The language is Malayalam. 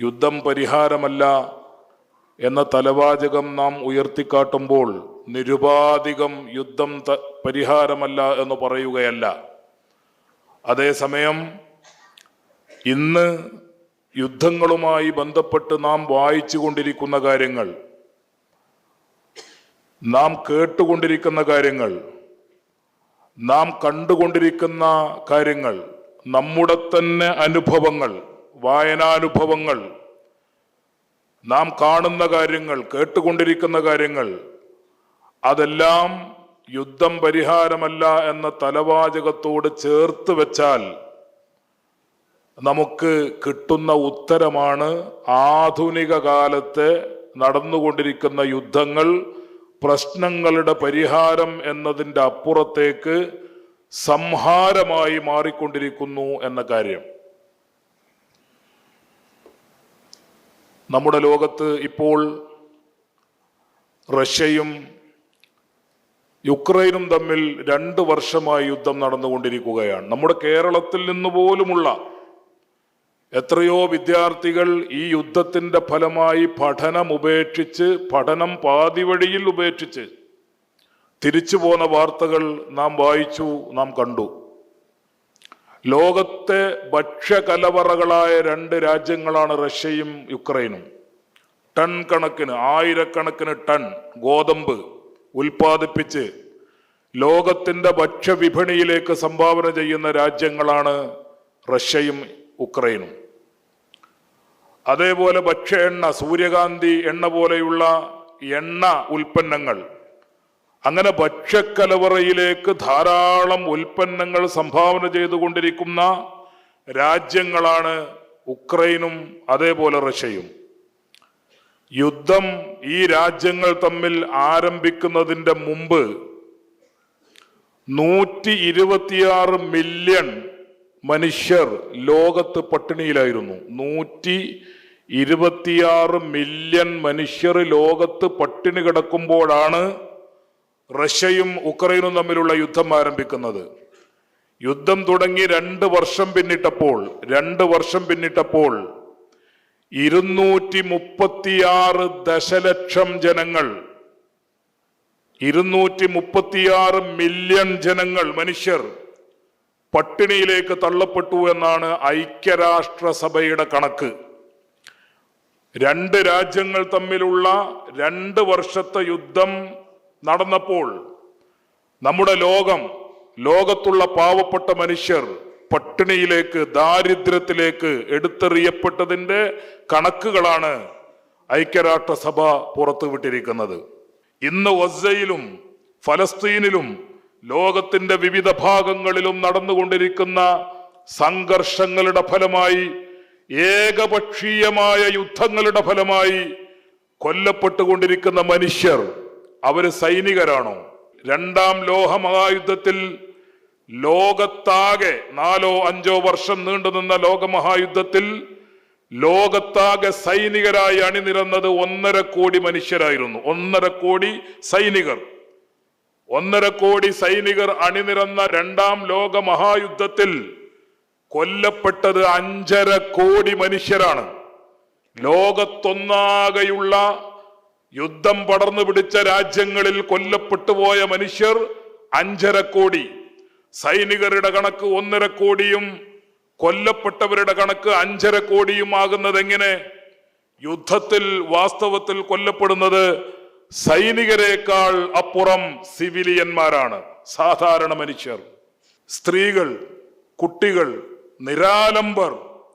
യുദ്ധം പരിഹാരമല്ല എന്ന തലവാചകം നാം ഉയർത്തിക്കാട്ടുമ്പോൾ നിരുപാധികം യുദ്ധം പരിഹാരമല്ല എന്ന് പറയുകയല്ല. അതേസമയം ഇന്ന് യുദ്ധങ്ങളുമായി ബന്ധപ്പെട്ട് നാം വായിച്ചു കൊണ്ടിരിക്കുന്ന കാര്യങ്ങൾ നാം കേട്ടുകൊണ്ടിരിക്കുന്ന കാര്യങ്ങൾ നാം കണ്ടുകൊണ്ടിരിക്കുന്ന കാര്യങ്ങൾ നമ്മുടെ തന്നെ അനുഭവങ്ങൾ വായനാനുഭവങ്ങൾ നാം കാണുന്ന കാര്യങ്ങൾ കേട്ടുകൊണ്ടിരിക്കുന്ന കാര്യങ്ങൾ അതെല്ലാം യുദ്ധം പരിഹാരമല്ല എന്ന തലവാചകത്തോട് ചേർത്ത് വെച്ചാൽ നമുക്ക് കിട്ടുന്ന ഉത്തരമാണ് ആധുനിക കാലത്തെ നടന്നുകൊണ്ടിരിക്കുന്ന യുദ്ധങ്ങൾ പ്രശ്നങ്ങളുടെ പരിഹാരം എന്നതിന്റെ അപ്പുറത്തേക്ക് സംഹാരമായി മാറിക്കൊണ്ടിരിക്കുന്നു എന്ന കാര്യം. നമ്മുടെ ലോകത്ത് ഇപ്പോൾ റഷ്യയും യുക്രൈനും തമ്മിൽ രണ്ട് വർഷമായി യുദ്ധം നടന്നുകൊണ്ടിരിക്കുകയാണ്. നമ്മുടെ കേരളത്തിൽ നിന്ന് പോലുമുള്ള എത്രയോ വിദ്യാർത്ഥികൾ ഈ യുദ്ധത്തിന്റെ ഫലമായി പഠനം ഉപേക്ഷിച്ച് പഠനം പാതിവഴിയിൽ ഉപേക്ഷിച്ച് തിരിച്ചു പോന്ന വാർത്തകൾ നാം വായിച്ചു നാം കണ്ടു. ലോകത്തെ ഭക്ഷ്യകലവറകളായ രണ്ട് രാജ്യങ്ങളാണ് റഷ്യയും യുക്രൈനും. ടൺ കണക്കിന് ആയിരക്കണക്കിന് ടൺ ഗോതമ്പ് ഉൽപ്പാദിപ്പിച്ച് ലോകത്തിന്റെ ഭക്ഷ്യവിപണിയിലേക്ക് സംഭാവന ചെയ്യുന്ന രാജ്യങ്ങളാണ് റഷ്യയും ഉക്രൈനും. അതേപോലെ ഭക്ഷ്യ എണ്ണ സൂര്യകാന്തി എണ്ണ പോലെയുള്ള എണ്ണ ഉൽപ്പന്നങ്ങൾ അങ്ങനെ ഭക്ഷ്യക്കലവറയിലേക്ക് ധാരാളം ഉൽപ്പന്നങ്ങൾ സംഭാവന ചെയ്തുകൊണ്ടിരിക്കുന്ന രാജ്യങ്ങളാണ് ഉക്രൈനും അതേപോലെ റഷ്യയും. യുദ്ധം ഈ രാജ്യങ്ങൾ തമ്മിൽ ആരംഭിക്കുന്നതിന്റെ മുമ്പ് നൂറ്റി ഇരുപത്തിയാറ് മില്യൺ മനുഷ്യർ ലോകത്ത് പട്ടിണിയിലായിരുന്നു. നൂറ്റി ഇരുപത്തിയാറ് മില്യൺ മനുഷ്യർ ലോകത്ത് പട്ടിണി കിടക്കുമ്പോഴാണ് റഷ്യയും ഉക്രൈനും തമ്മിലുള്ള യുദ്ധം ആരംഭിക്കുന്നത്. യുദ്ധം തുടങ്ങി രണ്ട് വർഷം പിന്നിട്ടപ്പോൾ രണ്ട് വർഷം പിന്നിട്ടപ്പോൾ ഇരുന്നൂറ്റി മുപ്പത്തിയാറ് ദശലക്ഷം ജനങ്ങൾ ഇരുന്നൂറ്റി മുപ്പത്തിയാറ് മില്യൺ ജനങ്ങൾ മനുഷ്യർ പട്ടിണിയിലേക്ക് തള്ളപ്പെട്ടു എന്നാണ് ഐക്യരാഷ്ട്രസഭയുടെ കണക്ക്. രണ്ട് രാജ്യങ്ങൾ തമ്മിലുള്ള രണ്ട് വർഷത്തെ യുദ്ധം നടന്നപ്പോൾ നമ്മുടെ ലോകം ലോകത്തുള്ള പാവപ്പെട്ട മനുഷ്യർ പട്ടിണിയിലേക്ക് ദാരിദ്ര്യത്തിലേക്ക് എടുത്തെറിയപ്പെട്ടതിന്റെ കണക്കുകളാണ് ഐക്യരാഷ്ട്രസഭ പുറത്തുവിട്ടിരിക്കുന്നത്. ഇന്ന് ഒസയിലും ഫലസ്തീനിലും ലോകത്തിന്റെ വിവിധ ഭാഗങ്ങളിലും നടന്നുകൊണ്ടിരിക്കുന്ന സംഘർഷങ്ങളുടെ ഫലമായി ഏകപക്ഷീയമായ യുദ്ധങ്ങളുടെ ഫലമായി കൊല്ലപ്പെട്ടുകൊണ്ടിരിക്കുന്ന മനുഷ്യർ അവർ സൈനികരാണോ? രണ്ടാം ലോഹ മഹായുദ്ധത്തിൽ ലോകത്താകെ നാലോ അഞ്ചോ വർഷം നീണ്ടുനിന്ന ലോകമഹായുദ്ധത്തിൽ ലോകത്താകെ സൈനികരായി അണിനിരന്നത് ഒന്നര കോടി മനുഷ്യരായിരുന്നു. ഒന്നര കോടി സൈനികർ. ഒന്നര കോടി സൈനികർ അണിനിരന്ന രണ്ടാം ലോക മഹായുദ്ധത്തിൽ കൊല്ലപ്പെട്ടത് അഞ്ചര കോടി മനുഷ്യരാണ്. ലോകത്തൊന്നാകെയുള്ള യുദ്ധം പടർന്നു പിടിച്ച രാജ്യങ്ങളിൽ കൊല്ലപ്പെട്ടു പോയ മനുഷ്യർ അഞ്ചര കോടി. സൈനികരുടെ കണക്ക് ഒന്നര കോടിയും കൊല്ലപ്പെട്ടവരുടെ കണക്ക് അഞ്ചര കോടിയും ആകുന്നത് എങ്ങനെ? യുദ്ധത്തിൽ വാസ്തവത്തിൽ കൊല്ലപ്പെടുന്നത് സൈനികരെക്കാൾ അപ്പുറം സിവിലിയന്മാരാണ്. സാധാരണ മനുഷ്യർ. സ്ത്രീകൾ കുട്ടികൾ നിരാലംബർ.